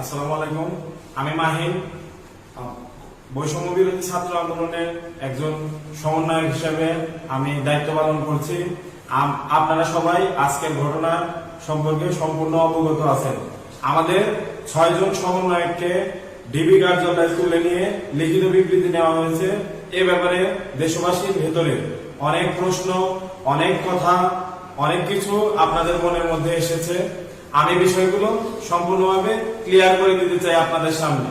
আসসালামু আলাইকুম। আমি মাহিন। বৈষম্য বিরোধী ছাত্র আন্দোলনের একজন সমন্বয়ক হিসেবে আমি দায়িত্ব পালন করছি। আপনারা সবাই আজকের ঘটনা সম্পর্কে সম্পূর্ণ অবগত আছেন। আমাদের ছয়জন সমন্বয়ককে ডিবি কার্যালয়ে তুলে নিয়ে লিখিত বিবৃতি নেওয়া হয়েছে। এ ব্যাপারে দেশবাসীর ভেতরে অনেক প্রশ্ন, অনেক কথা, অনেক কিছু আপনাদের মনের মধ্যে এসেছে। আমি বিষয়গুলো সম্পূর্ণভাবে ক্লিয়ার করে দিতে চাই আপনাদের সামনে।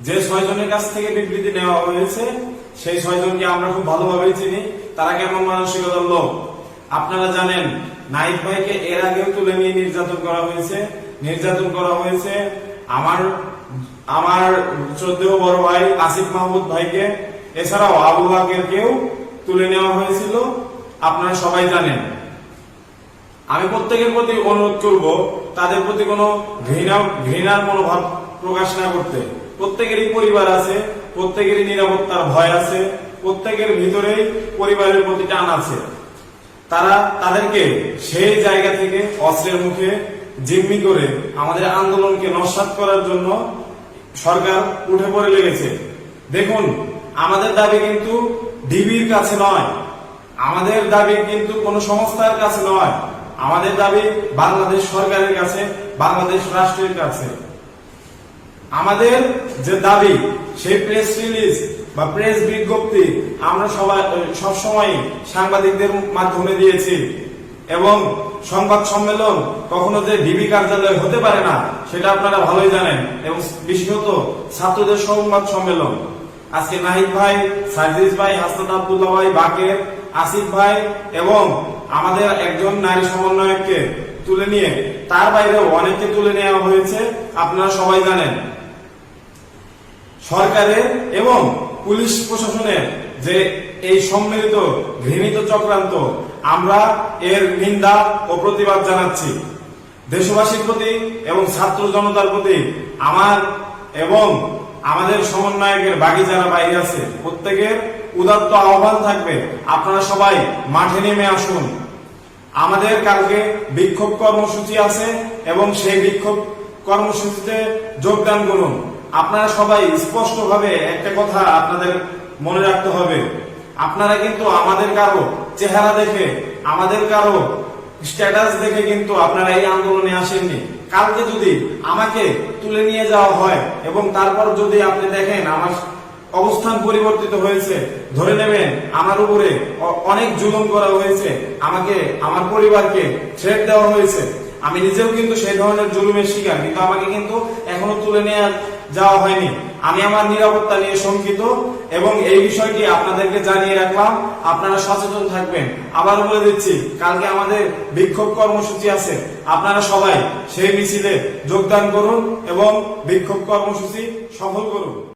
যে ছয়জনের কাছ থেকে বিবৃতি নেওয়া হয়েছে, সেই ছয়জনকে আমরা খুব ভালোভাবেই চিনি। তারা কেমন মানসিকতার লোক? আপনারা জানেন নাইক ভাইকে এর আগেও তুলে নিয়ে নির্যাতন করা হয়েছে। নির্যাতন করা হয়েছে আমার আমার শ্রদ্ধেয় বড় ভাই আসিফ মাহমুদ ভাইকে। এছাড়াও আবু বাকের কেউ তুলে নেওয়া হয়েছিল। আপনারা সবাই জানেন। আমি প্রত্যেকের প্রতি অনুরোধ করব তাদের প্রতি কোনো ঘৃণা, ঘৃণার মনোভাব প্রকাশ না করতে। প্রত্যেকেরই পরিবার আছে, প্রত্যেকেরই নিরাপত্তার ভয় আছে, প্রত্যেকের ভিতরেই পরিবারের প্রতি টান আছে। তারা তাদেরকে সেই জায়গা থেকে অস্ত্রের মুখে জিম্মি করে আমাদের আন্দোলনকে নস্বাত করার জন্য সরকার উঠে পড়ে লেগেছে। দেখুন, আমাদের দাবি কিন্তু ডিবির কাছে নয়। আমাদের দাবি কিন্তু কোন সংস্থার কাছে নয়। আমাদের দাবি বাংলাদেশ সরকারের কাছে, বাংলাদেশ রাষ্ট্রের কাছে। আমাদের যে দাবি, সেই প্রেস রিলিজ বা প্রেস বিজ্ঞপ্তি আমরা সবাই সব সময় সাংবাদিকদের মাধ্যমে দিয়েছি। এবং সংবাদ সম্মেলন কখনো যে ডিবি কার্যালয় হতে পারে না, সেটা আপনারা ভালোই জানেন। এবং বিশেষত ছাত্রদের সংবাদ সম্মেলন। আজকে নাহিদ ভাই সার্জিস ভাই, হাসনাত আব্দুল্লাহ ভাই, বাকের আসিফ ভাই এবং আমাদের একজন নারী সমন্বয়ককে তুলে নিয়ে, তার বাইরে অনেককে তুলে নেওয়া হয়েছে, আপনারা সবাই জানেন। সরকারের এবং পুলিশ প্রশাসনের যে এই সম্মিলিত ঘৃণিত চক্রান্ত, আমরা এর নিন্দা ও প্রতিবাদ জানাচ্ছি। দেশবাসীর প্রতি এবং ছাত্র জনতার প্রতি আমার এবং আমাদের সমন্বয়কের বাকি যারা বাইরে আছে। প্রত্যেকের উদাত্ত আহ্বান থাকবে। আপনারা সবাই মাঠে নেমে আসুন। আমাদের কালকে বিক্ষোভ কর্মসূচি আছে এবং সেই বিক্ষোভ কর্মসূচিতে যোগদান করুন। আপনারা সবাই স্পষ্টভাবে একটা কথা আপনাদের মনে রাখতে হবে। আপনারা কিন্তু আমাদের কারও চেহারা দেখে, আমাদের কারও স্ট্যাটাস দেখে কিন্তু আপনারা এই আন্দোলনে আসেননি। কালকে যদি আমাকে তুলে নিয়ে যাওয়া হয় এবং তারপর যদি আপনি দেখেন আমার অবস্থান পরিবর্তিত হয়েছে। ধরে নেবেন, আমার উপরে অনেক জুলুম করা হয়েছে। আমাকে, আমার পরিবারকে থ্রেট দেওয়া হয়েছে। আমি নিজেও কিন্তু সেই ধরনের জুলুমের শিকার, কিন্তু আমাকে কিন্তু এখনও তুলে নিয়ে, যাওয়া হয়নি। আমি আমার নিরাপত্তা নিয়ে শঙ্কিত এবং এই বিষয়টি আপনাদেরকে জানিয়ে রাখলাম। আপনারা সচেতন থাকবেন। আবার বলে দিচ্ছি, কালকে আমাদের বিক্ষোভ কর্মসূচি আছে। আপনারা সবাই সেই মিছিলে যোগদান করুন এবং বিক্ষোভ কর্মসূচি সফল করুন।